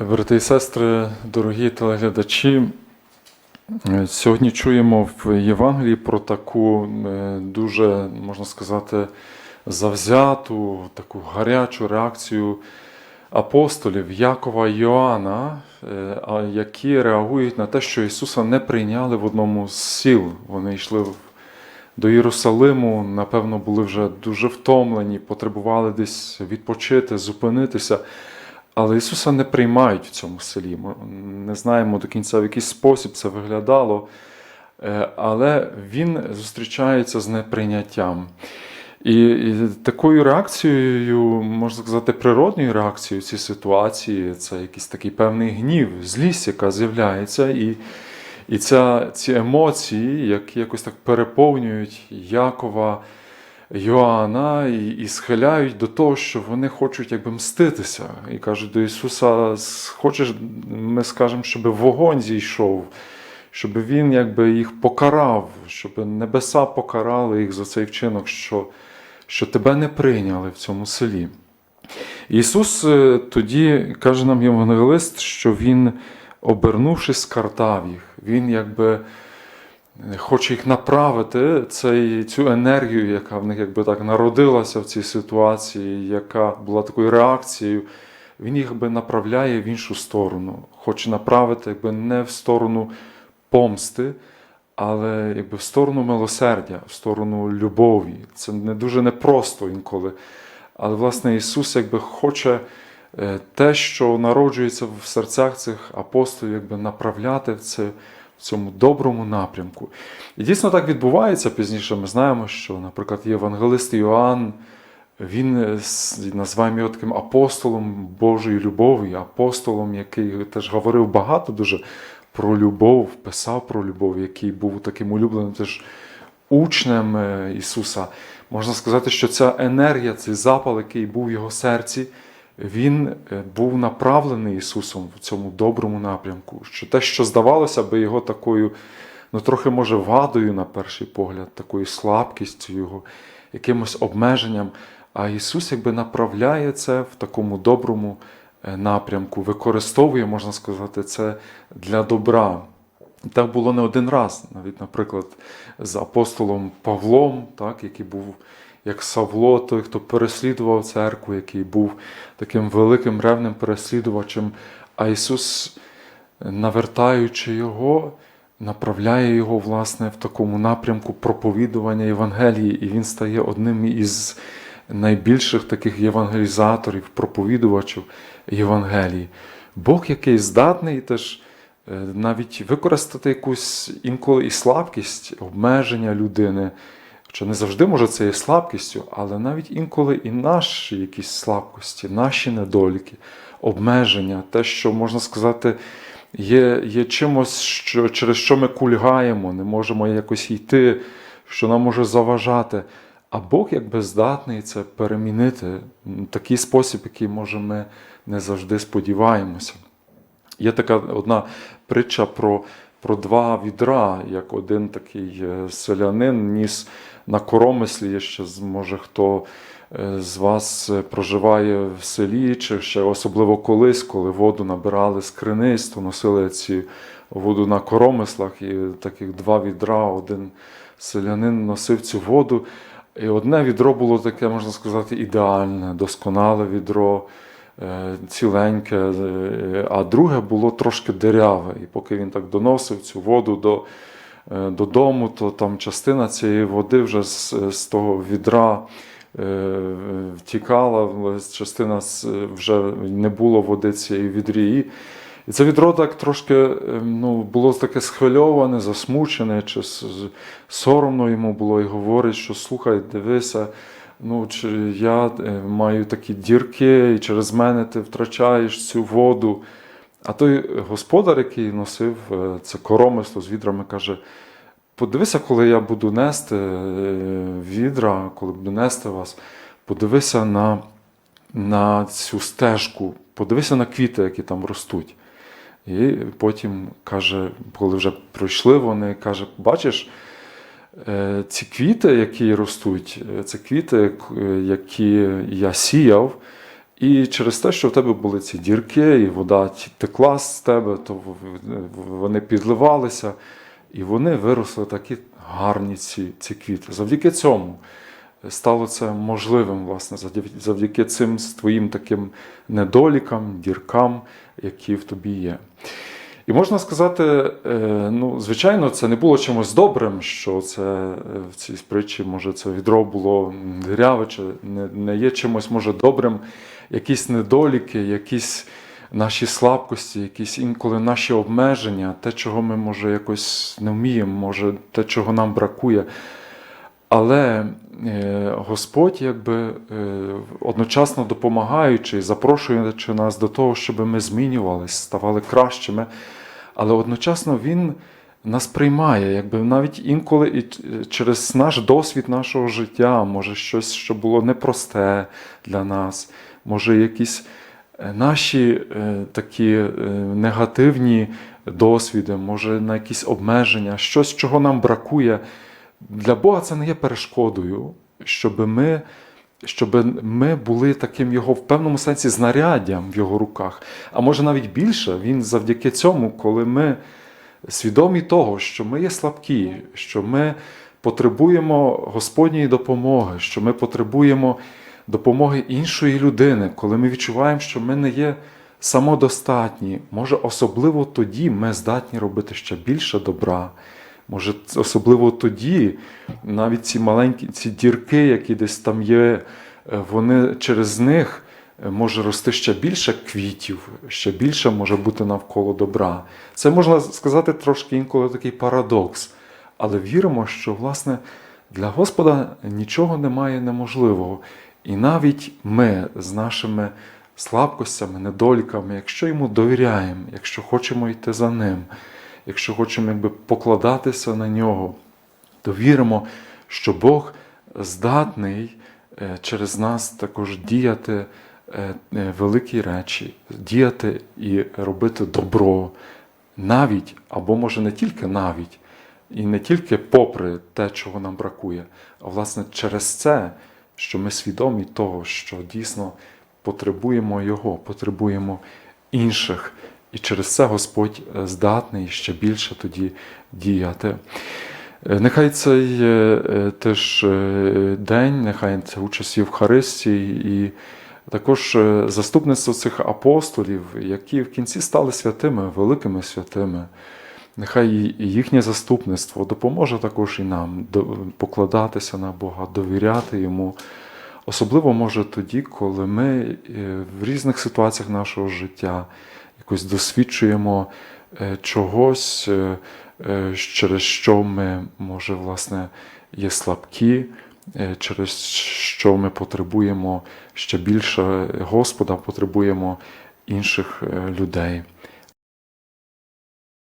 Брати і сестри, дорогі телеглядачі, е, сьогодні чуємо в Євангелії про таку е, дуже, можна сказати, завзяту, таку гарячу реакцію апостолів Якова і Йоанна, е, які реагують на те, що Ісуса не прийняли в одному з сіл. Вони йшли до Єрусалиму, напевно, були вже дуже втомлені, потребували десь відпочити, зупинитися. Але Ісуса не приймають в цьому селі. Ми не знаємо до кінця, в який спосіб це виглядало, Е, але Він зустрічається з неприйняттям. І, і такою реакцією, можна сказати, природною реакцією цій ситуації це якийсь такий певний гнів, злість, яка з'являється. І, і ця, ці емоції, які якось так переповнюють Якова. Йоанна і, і схиляють до того, що вони хочуть якби мститися. І кажуть до Ісуса: хочеш, ми скажемо, щоб вогонь зійшов, щоб Він якби їх покарав, щоб небеса покарали їх за цей вчинок, що, що тебе не прийняли в цьому селі. Ісус е, тоді каже нам євангелист, що Він, обернувшись, скартав їх. Він якби хоче їх направити, цей, цю енергію, яка в них якби так народилася в цій ситуації, яка була такою реакцією, він їх би направляє в іншу сторону. Хоче направити якби не в сторону помсти, але якби в сторону милосердя, в сторону любові. Це не дуже непросто інколи. Але, власне, Ісус якби хоче е, те, що народжується в серцях цих апостолів, якби направляти в це в цьому доброму напрямку. І дійсно так відбувається пізніше. Ми знаємо, що, наприклад, євангелист Іоанн, він е, називаємо його таким апостолом Божої любові, апостолом, який теж говорив багато дуже про любов, писав про любов, який був таким улюбленим теж учнем е, Ісуса. Можна сказати, що ця енергія, цей запал, який був в його серці, він е, був направлений Ісусом в цьому доброму напрямку. Що те, що здавалося би його такою, ну трохи може вадою на перший погляд, такою слабкістю, його якимось обмеженням. А Ісус якби направляє це в такому доброму е, напрямку, використовує, можна сказати, це для добра. Так було не один раз, навіть, наприклад, з апостолом Павлом, так, який був як Савло, той, хто переслідував церкву, який був таким великим ревним переслідувачем. А Ісус, навертаючи його, направляє його власне в такому напрямку проповідування Євангелії, і він стає одним із найбільших таких євангелізаторів, проповідувачів Євангелії. Бог, який здатний теж е, навіть використати якусь інколи і слабкість, обмеження людини. Хоча не завжди може це є слабкістю, але навіть інколи і наші якісь слабкості, наші недоліки, обмеження, те, що можна сказати, є, є чимось, що, через що ми кульгаємо, не можемо якось йти, що нам може заважати. А Бог якби здатний це перемінити в такий спосіб, який може ми не завжди сподіваємося. Є така одна притча про, про два відра, як один такий е, селянин ніс на коромислі, є ще може хто е, з вас е, проживає в селі, чи ще особливо колись, коли воду набирали з криниць, то носили ці воду на коромислах, і таких два відра, один селянин носив цю воду. І одне відро було таке, можна сказати, ідеальне, досконале відро, ціленьке, е, а друге було трошки диряве. І поки він так доносив цю воду до, е, додому, то там частина цієї води вже з, з того відра е, втікала, частина вже не було води цієї в відрі. І це відро так трошки е, ну, було таке схвильоване, засмучене, чи соромно йому було і говорить, що слухай, дивися, ну, чи я е, маю такі дірки, і через мене ти втрачаєш цю воду. А той господар, який носив е, це коромисло з відрами, каже: подивися, коли я буду нести е, відра, коли буду нести вас, подивися на, на цю стежку, подивися на квіти, які там ростуть. І потім каже, коли вже пройшли вони, каже: бачиш, ці квіти, які ростуть, е, це квіти, е, які я сіяв, І через те, що в тебе були ці дірки, і вода текла з тебе, то вони підливалися, і вони виросли такі гарні ці, ці квіти. Завдяки цьому стало це можливим, власне, завдяки цим твоїм таким недолікам, діркам, які в тобі є. І можна сказати, е, ну, звичайно, це не було чимось добрим, що це е, в цій притчі, може, це відро було гряве, чи не, не є чимось, може, добрим, якісь недоліки, якісь наші слабкості, якісь інколи наші обмеження, те, чого ми, може, якось не вміємо, може, те, чого нам бракує. Але е, Господь, якби е, одночасно допомагаючи, запрошуючи нас до того, щоб ми змінювалися, ставали кращими, але одночасно Він нас приймає, якби навіть інколи і через наш досвід нашого життя, може щось, що було непросте для нас, може якісь е, наші такі негативні досвіди, може на якісь обмеження, щось, чого нам бракує. Для Бога це не є перешкодою, щоб ми, щоб ми були таким його в певному сенсі знаряддям в його руках. А може навіть більше, він завдяки цьому, коли ми свідомі того, що ми є слабкі, що ми потребуємо Господньої допомоги, що ми потребуємо допомоги іншої людини, коли ми відчуваємо, що ми не є самодостатні, може, особливо тоді ми здатні робити ще більше добра. Може, особливо тоді навіть ці маленькі ці дірки, які десь там є, е, вони через них е, може рости ще більше квітів, ще більше може бути навколо добра. Це можна сказати трошки інколи такий парадокс. Але віримо, що власне для Господа нічого немає неможливого. І навіть ми з нашими слабкостями, недоліками, якщо йому довіряємо, якщо хочемо йти за ним, якщо хочемо якби покладатися на нього, то віримо, що Бог здатний е, через нас також діяти е, е, великі речі, діяти і робити добро, навіть, або може не тільки навіть, і не тільки попри те, чого нам бракує, а власне через це, що ми свідомі того, що дійсно потребуємо Його, потребуємо інших. І через це Господь е, здатний ще більше тоді діяти. Е, Нехай цей е, теж день, нехай це участь Євхаристії і також заступництво цих апостолів, які в кінці стали святими, великими святими. Нехай їхнє заступництво допоможе також і нам покладатися на Бога, довіряти Йому. Особливо може тоді, коли ми в різних ситуаціях нашого життя якось досвідчуємо е, чогось, е, е, через що ми, може, власне, є слабкі, через що ми потребуємо ще більше Господа, потребуємо інших людей.